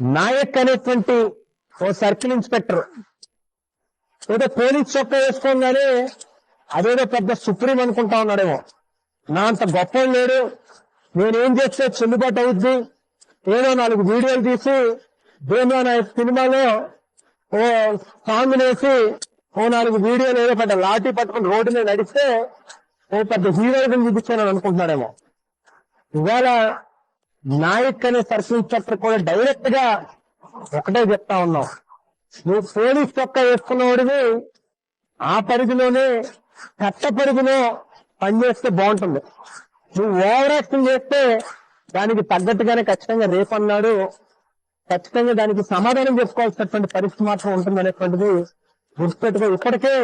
నాయక్ అనేటువంటి ఓ circle inspector. ఏదో పోలీస్ చొక్కా వేసుకోగానే అదేదో పెద్ద సుప్రీం అనుకుంటా ఉన్నాడేమో. నా అంత గొప్ప లేడు. నేనేం చేస్తే చెల్లుబాటు అవుద్ది? ఏదో నాలుగు వీడియోలు తీసి దేనిలో నా సినిమాలో ఓ సాంగ్ వేసి ఓ నాలుగు వీడియోలు ఏదో పెద్ద లాఠీ పట్టుకుని రోడ్డు మీద నడిస్తే ఓ పెద్ద హీరోయిన్ చూపించానని అనుకుంటున్నాడేమో. ఇవాళ నాయక్ అనే సర్కిల్ ఇన్స్పెక్టర్ కూడా డైరెక్ట్గా ఒకటే చెప్తా ఉన్నాం. నువ్వు పోలీస్ చొక్కా వేసుకున్నవాడివి ఆ పరిధిలోనే చట్ట పరిధిలో పనిచేస్తే బాగుంటుంది. నువ్వు ఓవర్ యాక్షన్ చేస్తే దానికి తగ్గట్టుగానే ఖచ్చితంగా రేపు అన్నాడు ఖచ్చితంగా దానికి సమాధానం చెప్పుకోవాల్సినటువంటి పరిస్థితి మాత్రం ఉంటుంది అనేటువంటిది గుర్తుపెట్టుకో. ఇప్పటికే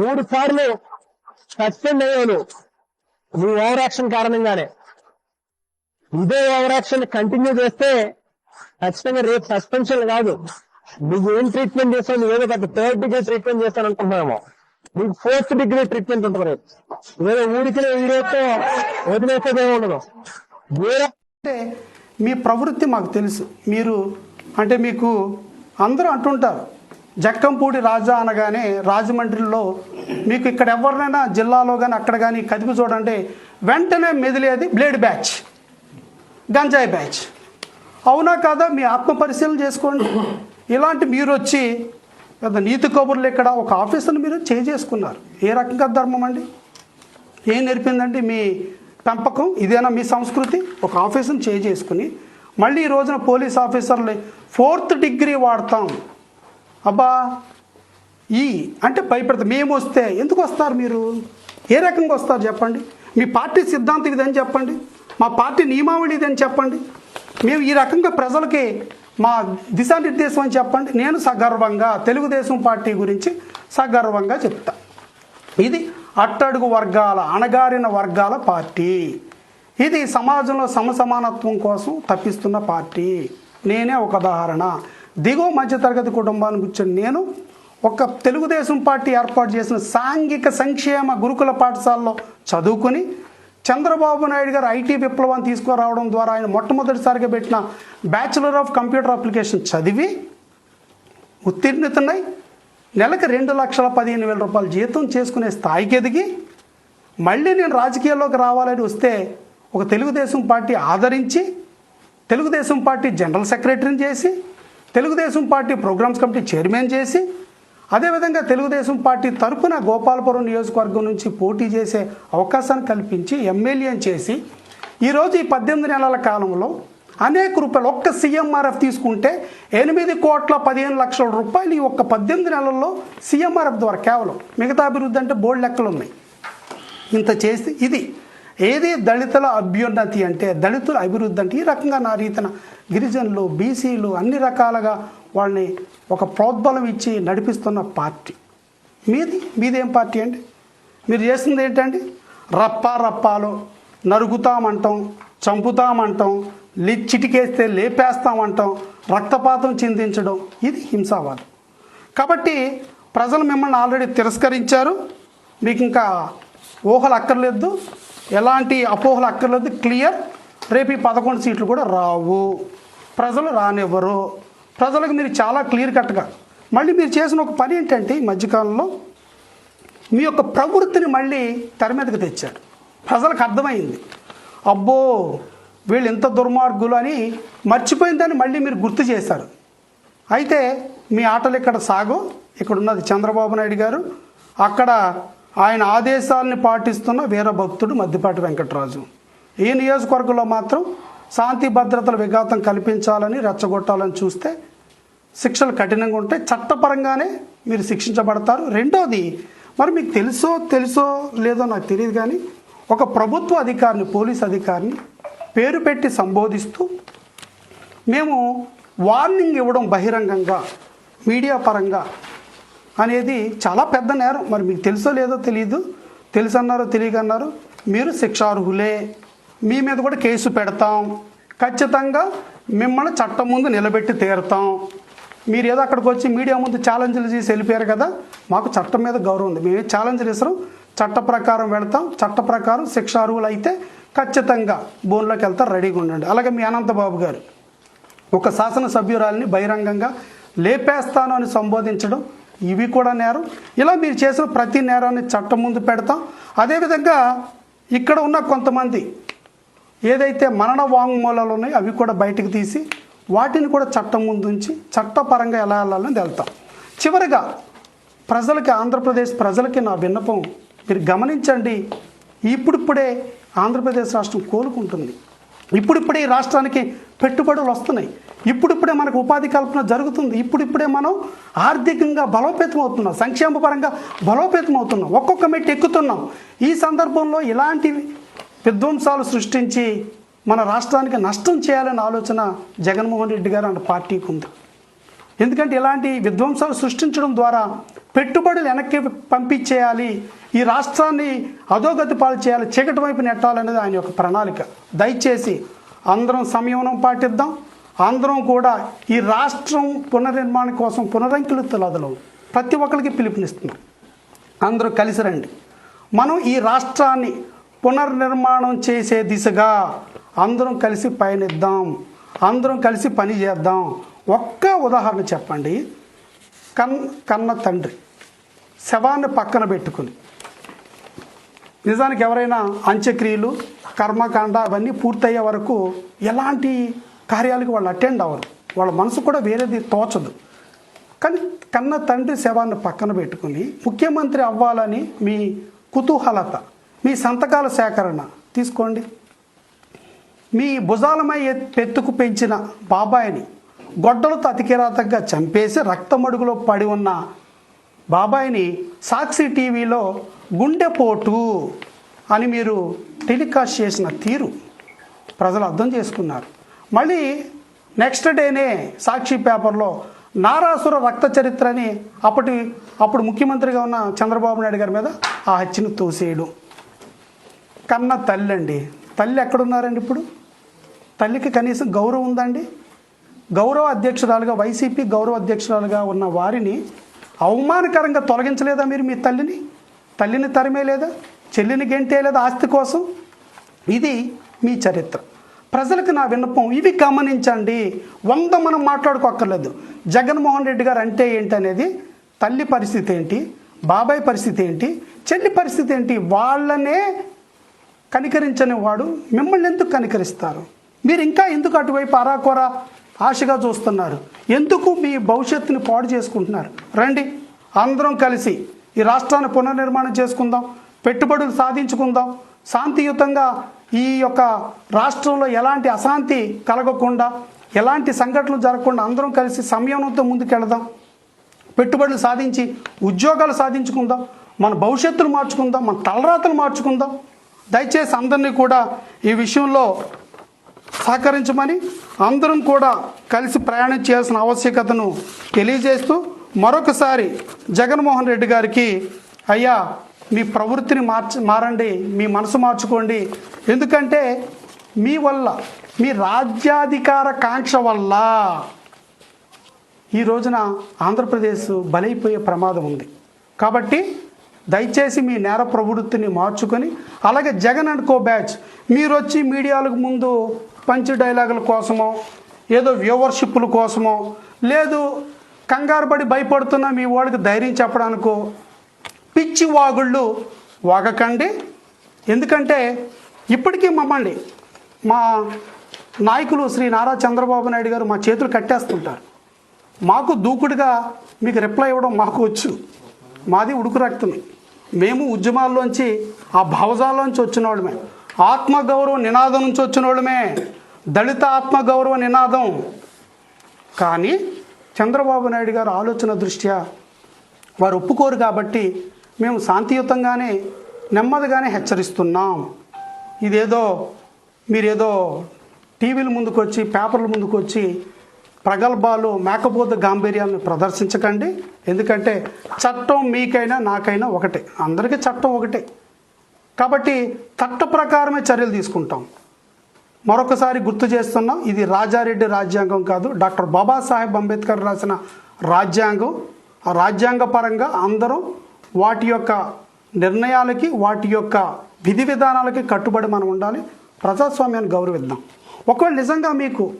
మూడు సార్లు సస్పెండ్ అయ్యాను. నువ్వు ఓవర్ యాక్షన్ కారణంగానే. ఇదే ఓవరాక్షన్ కంటిన్యూ చేస్తే ఖచ్చితంగా రేపు సస్పెన్షన్ కాదు. నువ్వు ఏం ట్రీట్మెంట్ చేస్తావు? నువ్వు ఏదో పెద్ద థర్డ్ డిగ్రీ ట్రీట్మెంట్ చేస్తాను అనుకుంటున్నామో నీకు ఫోర్త్ డిగ్రీ ట్రీట్మెంట్ ఉంటుంది రేపు. వేరే ఊరికి వీడియోతో వదిలేసేదే ఉండదు. వేరే అంటే మీ ప్రవృత్తి మాకు తెలుసు. మీరు అంటే మీకు అందరూ అంటుంటారు జక్కంపూడి రాజా అనగానే రాజమండ్రిలో మీకు ఇక్కడ ఎవరినైనా జిల్లాలో కానీ అక్కడ కానీ కదిపి చూడండి వెంటనే మెదిలేది బ్లేడ్ బ్యాచ్. గంజాయి బ్యాచ్. అవునా కాదా? మీ ఆత్మ పరిశీలన చేసుకోండి. ఇలాంటి మీరు వచ్చి పెద్ద నీతి కబుర్లు ఇక్కడ ఒక ఆఫీసును మీరు చేసుకున్నారు ఏ రకంగా ధర్మం అండి? ఏం నేర్పిందండి మీ పెంపకం? ఇదేనా మీ సంస్కృతి? ఒక ఆఫీసును చేసుకుని మళ్ళీ ఈ రోజున పోలీస్ ఆఫీసర్లు ఫోర్త్ డిగ్రీ వాడతాం. అబ్బా! ఈ అంటే భయపడతాం. మేము వస్తే ఎందుకు వస్తారు మీరు? ఏ రకంగా వస్తారు చెప్పండి? మీ పార్టీ సిద్ధాంతం ఇదని చెప్పండి? మా పార్టీ నియమావళి ఇదని చెప్పండి. మేము ఈ రకంగా ప్రజలకి మా దిశానిర్దేశం అని చెప్పండి. నేను సగర్వంగా తెలుగుదేశం పార్టీ గురించి సగర్వంగా చెప్తా. ఇది అట్టడుగు వర్గాల అణగారిన వర్గాల పార్టీ. ఇది సమాజంలో సమసమానత్వం కోసం తప్పిస్తున్న పార్టీ. నేనే ఒక ఉదాహరణ. దిగువ మధ్యతరగతి కుటుంబానికి వచ్చిన నేను ఒక తెలుగుదేశం పార్టీ ఏర్పాటు చేసిన సాంఘిక సంక్షేమ గురుకుల పాఠశాలలో చదువుకుని చంద్రబాబు నాయుడు గారు ఐటీ విప్లవాన్ని తీసుకురావడం ద్వారా ఆయన మొట్టమొదటిసారిగా పెట్టిన బ్యాచులర్ ఆఫ్ కంప్యూటర్ అప్లికేషన్ చదివి ఉత్తీర్ణతున్నాయి నెలకు రెండు లక్షల పదిహేను వేల రూపాయలు జీతం చేసుకునే స్థాయికి ఎదిగి మళ్ళీ నేను రాజకీయాల్లోకి రావాలని వస్తే ఒక తెలుగుదేశం పార్టీ ఆదరించి తెలుగుదేశం పార్టీ జనరల్ సెక్రటరీని చేసి Telugudesam party programs committee chairman చేసి అదేవిధంగా తెలుగుదేశం పార్టీ తరపున గోపాలపురం నియోజకవర్గం నుంచి పోటీ చేసే అవకాశాన్ని కల్పించి ఎమ్మెల్యేని చేసి ఈరోజు ఈ పద్దెనిమిది నెలల కాలంలో అనేక రూపాయలు ఒక్క సీఎంఆర్ఎఫ్ తీసుకుంటే ఎనిమిది కోట్ల పదిహేను లక్షల రూపాయలు ఈ ఒక్క పద్దెనిమిది నెలల్లో సీఎంఆర్ఎఫ్ ద్వారా కేవలం మిగతా అభివృద్ధి అంటే బోల్డ్ లెక్కలు ఉన్నాయి. ఇంత చేసి ఇది ఏది దళితుల అభ్యున్నతి అంటే దళితుల అభివృద్ధి అంటే ఈ రకంగా నా రీతన గిరిజనులు బీసీలు అన్ని రకాలుగా వాళ్ళని ఒక ప్రోద్బలం ఇచ్చి నడిపిస్తున్న పార్టీ. మీది మీదేం పార్టీ అండి? మీరు చేస్తుంది ఏంటండి? రప్పా రప్పాలు నరుగుతామంటాం చంపుతామంటాం లే చిటికేస్తే లేపేస్తామంటాం రక్తపాతం చిందించడం ఇది హింసావాదం. కాబట్టి ప్రజలు మిమ్మల్ని ఆల్రెడీ తిరస్కరించారు. మీకు ఇంకా ఊహలు అక్కర్లేదు. ఎలాంటి అపోహలు అక్కర్లేదు. క్లియర్. రేపు ఈ పదకొండు సీట్లు కూడా రావు. ప్రజలు రానివ్వరు. ప్రజలకు మీరు చాలా క్లియర్ కట్గా మళ్ళీ మీరు చేసిన ఒక పని ఏంటంటే ఈ మధ్యకాలంలో మీ యొక్క ప్రవృత్తిని మళ్ళీ తెర మీదకి తెచ్చారు. ప్రజలకు అర్థమైంది. అబ్బో వీళ్ళు ఇంత దుర్మార్గులు అని మర్చిపోయిందని మళ్ళీ మీరు గుర్తు చేశారు. అయితే మీ ఆటలు ఇక్కడ సాగు. ఇక్కడ ఉన్నది చంద్రబాబు నాయుడు గారు. అక్కడ ఆయన ఆదేశాలని పాటిస్తున్న వీరభక్తుడు మద్దిపాటి వెంకటరాజు. ఈ నియోజకవర్గంలో మాత్రం శాంతి భద్రతల విఘాతం కల్పించాలని రెచ్చగొట్టాలని చూస్తే శిక్షలు కఠినంగా ఉంటాయి చట్టపరంగానే మీరు శిక్షించబడతారు. రెండవది మరి మీకు తెలుసో తెలుసో లేదో నాకు తెలియదు కానీ ఒక ప్రభుత్వ అధికారిని పోలీస్ అధికారిని పేరు పెట్టి సంబోధిస్తూ మేము వార్నింగ్ ఇవ్వడం బహిరంగంగా మీడియా పరంగా అనేది చాలా పెద్ద నేరం. మరి మీకు తెలుసో లేదో తెలియదు తెలుసు అన్నారో తెలియకన్నారు మీరు శిక్షార్హులే. మీ మీద కూడా కేసు పెడతాం. ఖచ్చితంగా మిమ్మల్ని చట్టం ముందు నిలబెట్టి తీరుతాం. మీరు ఏదో అక్కడికి వచ్చి మీడియా ముందు ఛాలెంజ్లు చేసి వెళ్ళిపోయారు కదా మాకు చట్టం మీద గౌరవం ఉంది. మేము ఛాలెంజ్లు ఇస్తాం చట్ట ప్రకారం వెళ్తాం. చట్ట ప్రకారం శిక్ష అరువులు అయితే ఖచ్చితంగా బోన్లోకి వెళ్తారు రెడీగా ఉండండి. అలాగే మీ అనంతబాబు గారు ఒక శాసనసభ్యురాలిని బహిరంగంగా లేపేస్తాను అని సంబోధించడం ఇవి కూడా నేరం. ఇలా మీరు చేసిన ప్రతి నేరాన్ని చట్టం ముందు పెడతాం. అదేవిధంగా ఇక్కడ ఉన్న కొంతమంది ఏదైతే మరణ వాంగ్మూలాలు ఉన్నాయో అవి కూడా బయటకు తీసి వాటిని కూడా చట్టం ముందుంచి చట్టపరంగా ఎలా వెళ్ళాలని వెళ్తాం. చివరిగా ప్రజలకి ఆంధ్రప్రదేశ్ ప్రజలకి నా విన్నపం మీరు గమనించండి. ఇప్పుడిప్పుడే ఆంధ్రప్రదేశ్ రాష్ట్రం కోలుకుంటుంది. ఇప్పుడిప్పుడే ఈ రాష్ట్రానికి పెట్టుబడులు వస్తున్నాయి. ఇప్పుడిప్పుడే మనకు ఉపాధి కల్పన జరుగుతుంది. ఇప్పుడిప్పుడే మనం ఆర్థికంగా బలోపేతం అవుతున్నాం. సంక్షేమ పరంగా బలోపేతం అవుతున్నాం. ఒక్కొక్క మెట్టు ఎక్కుతున్నాం. ఈ సందర్భంలో ఇలాంటి విధ్వంసాలు సృష్టించి మన రాష్ట్రానికి నష్టం చేయాలనే ఆలోచన జగన్మోహన్ రెడ్డి గారు అండ్ పార్టీకి ఉంది. ఎందుకంటే ఇలాంటి విధ్వంసాలు సృష్టించడం ద్వారా పెట్టుబడులు వెనక్కి పంపించేయాలి ఈ రాష్ట్రాన్ని అధోగతి పాలు చేయాలి చీకటి వైపు నెట్టాలనేది ఆయన యొక్క ప్రణాళిక. దయచేసి అందరం సంయమనం పాటిద్దాం. అందరం కూడా ఈ రాష్ట్రం పునర్నిర్మాణం కోసం పునరంకిలితలదలం ప్రతి ఒక్కరికి పిలుపునిస్తున్నాం. అందరూ కలిసి రండి. మనం ఈ రాష్ట్రాన్ని పునర్నిర్మాణం చేసే దిశగా అందరం కలిసి పయనిద్దాం అందరం కలిసి పని చేద్దాం. ఒక్క ఉదాహరణ చెప్పండి. కన్ కన్న తండ్రి శవాన్ని పక్కన పెట్టుకుని. నిజానికి ఎవరైనా అంత్యక్రియలు కర్మకాండ అవన్నీ పూర్తయ్యే వరకు ఎలాంటి కార్యాలకు వాళ్ళు అటెండ్ అవ్వరు. వాళ్ళ మనసు కూడా వేరేది తోచదు. కానీ కన్న తండ్రి శవాన్ని పక్కన పెట్టుకుని ముఖ్యమంత్రి అవ్వాలని మీ కుతూహలత మీ సంతకాల సేకరణ తీసుకోండి. మీ భుజాలమై పెత్తుకు పెంచిన బాబాయిని గొడ్డలతో అతికిరాతంగా చంపేసి రక్తమడుగులో పడి ఉన్న బాబాయిని సాక్షి టీవీలో గుండెపోటు అని మీరు టెలికాస్ట్ చేసిన తీరు ప్రజలు అర్థం చేసుకున్నారు. మళ్ళీ నెక్స్ట్ డేనే సాక్షి పేపర్లో నారాసుర రక్త చరిత్రని అప్పటి అప్పుడు ముఖ్యమంత్రిగా ఉన్న చంద్రబాబు నాయుడు గారి మీద ఆ హత్యను తోసేయడం. కన్న తల్లి అండి తల్లి ఎక్కడున్నారండి ఇప్పుడు? తల్లికి కనీసం గౌరవం ఉందండి? గౌరవ అధ్యక్షురాలుగా వైసీపీ గౌరవ అధ్యక్షురాలుగా ఉన్న వారిని అవమానకరంగా తొలగించలేదా మీరు మీ తల్లిని? తల్లిని తరిమేలేదా చెల్లిని గెంటేలేదా ఆస్తి కోసం? ఇది మీ చరిత్ర. ప్రజలకు నా విన్నపం ఇవి గమనించండి. వంద మనం మాట్లాడుకోక్కర్లేదు. జగన్మోహన్ రెడ్డి గారు అంటే ఏంటి అనేది తల్లి పరిస్థితి ఏంటి? బాబాయ్ పరిస్థితి ఏంటి? చెల్లి పరిస్థితి ఏంటి? వాళ్ళనే కనికరించని వాడు మిమ్మల్ని ఎందుకు కనికరిస్తారు? మీరు ఇంకా ఎందుకు అటువైపు అరాకొర ఆశగా చూస్తున్నారు? ఎందుకు మీ భవిష్యత్తుని పాడు చేసుకుంటున్నారు? రండి అందరం కలిసి ఈ రాష్ట్రాన్ని పునర్నిర్మాణం చేసుకుందాం పెట్టుబడులు సాధించుకుందాం శాంతియుతంగా ఈ యొక్క రాష్ట్రంలో ఎలాంటి అశాంతి కలగకుండా ఎలాంటి సంఘటనలు జరగకుండా అందరం కలిసి సంయమనంతో ముందుకెళదాం. పెట్టుబడులు సాధించి ఉద్యోగాలు సాధించుకుందాం మన భవిష్యత్తును మార్చుకుందాం మన తలరాతలు మార్చుకుందాం. దయచేసి అందరినీ కూడా ఈ విషయంలో సహకరించమని అందరం కూడా కలిసి ప్రయాణం చేయాల్సిన ఆవశ్యకతను తెలియజేస్తూ మరొకసారి జగన్మోహన్ రెడ్డి గారికి అయ్యా మీ ప్రవృత్తిని మార్చ మారండి మీ మనసు మార్చుకోండి. ఎందుకంటే మీ వల్ల మీ రాజ్యాధికార కాంక్ష వల్ల ఈ రోజున ఆంధ్రప్రదేశ్ బలైపోయే ప్రమాదం ఉంది. కాబట్టి దయచేసి మీ నేర ప్రవృత్తిని మార్చుకొని అలాగే జగన్ అండ్ కో బ్యాచ్ మీరు వచ్చి మీడియాలకు ముందు పంచ్ డైలాగుల కోసమో ఏదో వ్యూవర్షిప్ల కోసమో లేదు కంగారు పడి భయపడుతున్న మీ వాళ్ళకి ధైర్యం చెప్పడానికో పిచ్చి వాగుళ్ళు వాగకండి. ఎందుకంటే ఇప్పటికీ మమ్మల్ని మా నాయకులు శ్రీ నారా చంద్రబాబు నాయుడు గారు మా చేతులు కట్టేస్తుంటారు. మాకు దూకుడుగా మీకు రిప్లై ఇవ్వడం మాకు వచ్చు. మాది ఉడుకు రక్తమే. మేము ఉద్యమాల్లోంచి ఆ భావజాల్లోంచి వచ్చిన వాళ్ళమే ఆత్మగౌరవ నినాదం నుంచి వచ్చిన వాళ్ళమే దళిత ఆత్మగౌరవ నినాదం. కానీ చంద్రబాబు నాయుడు గారు ఆలోచన దృష్ట్యా వారు ఒప్పుకోరు కాబట్టి మేము శాంతియుతంగానే నెమ్మదిగానే హెచ్చరిస్తున్నాం. ఇదేదో మీరేదో టీవీల ముందుకు వచ్చి పేపర్ల ముందుకు వచ్చి ప్రగల్భాలు మేకపోత గాంభీర్యాలను ప్రదర్శించకండి. ఎందుకంటే చట్టం మీకైనా నాకైనా ఒకటే. అందరికీ చట్టం ఒకటే. కాబట్టి చట్ట ప్రకారమే చర్యలు తీసుకుంటాం. మరొకసారి గుర్తు చేస్తున్నాం ఇది రాజారెడ్డి రాజ్యాంగం కాదు డాక్టర్ బాబాసాహెబ్ అంబేద్కర్ రాసిన రాజ్యాంగం. ఆ రాజ్యాంగ పరంగా అందరూ వాటి యొక్క నిర్ణయాలకి వాటి యొక్క విధి విధానాలకి కట్టుబడి మనం ఉండాలి. ప్రజాస్వామ్యాన్ని గౌరవిద్దాం. ఒకవేళ నిజంగా మీకు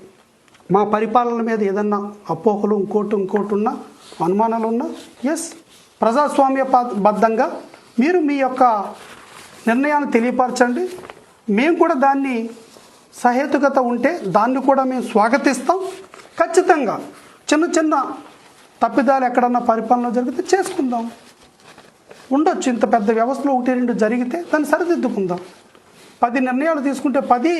మా పరిపాలన మీద ఏదన్నా అపోహలు ఇంకోటి ఇంకోటి ఉన్నా అనుమానాలు ఉన్నా ఎస్ ప్రజాస్వామ్య బద్ధంగా మీరు మీ యొక్క నిర్ణయాన్ని తెలియపరచండి. మేము కూడా దాన్ని సహేతుకత ఉంటే దాన్ని కూడా మేము స్వాగతిస్తాం. ఖచ్చితంగా చిన్న చిన్న తప్పిదాలు ఎక్కడన్నా పరిపాలన జరిగితే చేసుకుందాం. ఉండొచ్చు ఇంత పెద్ద వ్యవస్థలో ఒకటి రెండు జరిగితే దాన్ని సరిదిద్దుకుందాం. పది నిర్ణయాలు తీసుకుంటే పది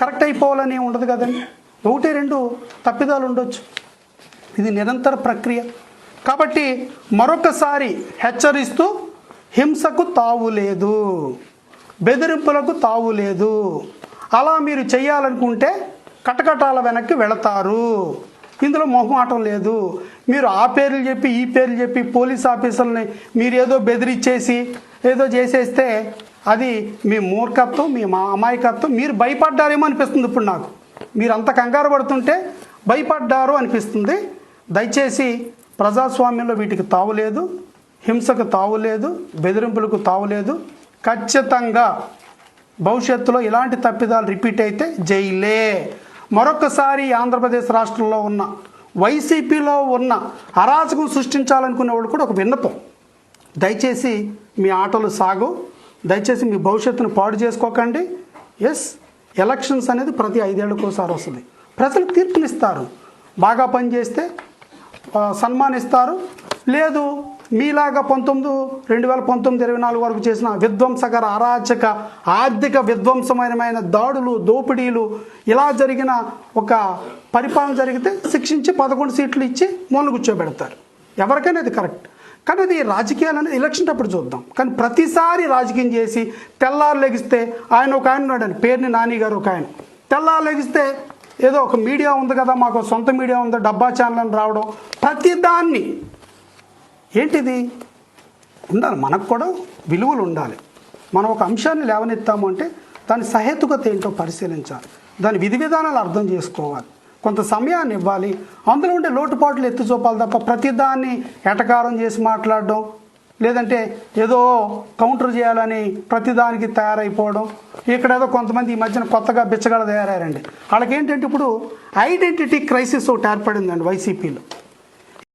కరెక్ట్ అయిపోవాలని ఉండదు కదండి. ఒకటి రెండు తప్పిదాలు ఉండొచ్చు. ఇది నిరంతర ప్రక్రియ. కాబట్టి మరొకసారి హెచ్చరిస్తూ హింసకు తావు లేదు బెదిరింపులకు తావు లేదు. అలా మీరు చేయాలనుకుంటే కటకటాల వెనక్కి వెళతారు. ఇందులో మొహమాటం లేదు. మీరు ఆ పేర్లు చెప్పి ఈ పేర్లు చెప్పి పోలీస్ ఆఫీసర్ని మీరు ఏదో బెదిరించేసి ఏదో చేసేస్తే అది మీ మూర్ఖత్వం మీ మా అమాయకత్వం. మీరు భయపడ్డారేమో అనిపిస్తుంది ఇప్పుడు నాకు. మీరు అంత కంగారు పడుతుంటే భయపడ్డారు అనిపిస్తుంది. దయచేసి ప్రజాస్వామ్యంలో వీటికి తావులేదు హింసకు తావులేదు బెదిరింపులకు తావులేదు ఖచ్చితంగా భవిష్యత్తులో ఇలాంటి తప్పిదాలు రిపీట్ అయితే జైలే. మరొకసారి ఆంధ్రప్రదేశ్ రాష్ట్రంలో ఉన్న వైసీపీలో ఉన్న అరాచకం సృష్టించాలనుకునే వాళ్ళు కూడా ఒక విన్నపం. దయచేసి మీ ఆటలు సాగు దయచేసి మీ భవిష్యత్తును పాడు చేసుకోకండి. ఎస్ ఎలక్షన్స్ అనేది ప్రతి ఐదేళ్ళకోసారి వస్తుంది. ప్రజలు తీర్పునిస్తారు. బాగా పనిచేస్తే సన్మానిస్తారు. లేదు మీలాగా పంతొమ్మిది రెండు వేల పంతొమ్మిది ఇరవై నాలుగు వరకు చేసిన విధ్వంసకర అరాచక ఆర్థిక విధ్వంసమైన దాడులు దోపిడీలు ఇలా జరిగిన ఒక పరిపాలన జరిగితే శిక్షించి పదకొండు సీట్లు ఇచ్చి మొన్న కూర్చోబెడతారు. ఎవరికైనా అది కరెక్ట్. కానీ అది రాజకీయాలు అనేది ఎలక్షన్ అప్పుడు చూద్దాం. కానీ ప్రతిసారి రాజకీయం చేసి తెల్లారు లెగిస్తే ఆయన ఒక ఆయన ఉన్నాడు పేరుని నాని గారు ఒక ఆయన. తెల్లారు లెగిస్తే ఏదో ఒక మీడియా ఉంది కదా మాకు సొంత మీడియా ఉంది డబ్బా ఛానల్ అని రావడం. ప్రతిదాన్ని. ఏంటిది? ఉండాలి. మనకు కూడా విలువలు ఉండాలి. మనం ఒక అంశాన్ని లేవనెత్తాము అంటే దాని సహేతుకత ఏంటో పరిశీలించాలి. దాని విధి విధానాలు అర్థం చేసుకోవాలి. కొంత సమయాన్ని ఇవ్వాలి. అందులో ఉండే లోటుపాట్లు ఎత్తి చూపాలి తప్ప ప్రతిదాన్ని ఎటకారం చేసి మాట్లాడడం లేదంటే ఏదో కౌంటర్ చేయాలని ప్రతిదానికి తయారైపోవడం. ఇక్కడ ఏదో కొంతమంది ఈ మధ్యన కొత్తగా బిచ్చగాడ తయారయ్యారండి. వాళ్ళకి ఏంటంటే ఇప్పుడు ఐడెంటిటీ క్రైసిస్ ఒకటి ఏర్పడిందండి వైసీపీలో.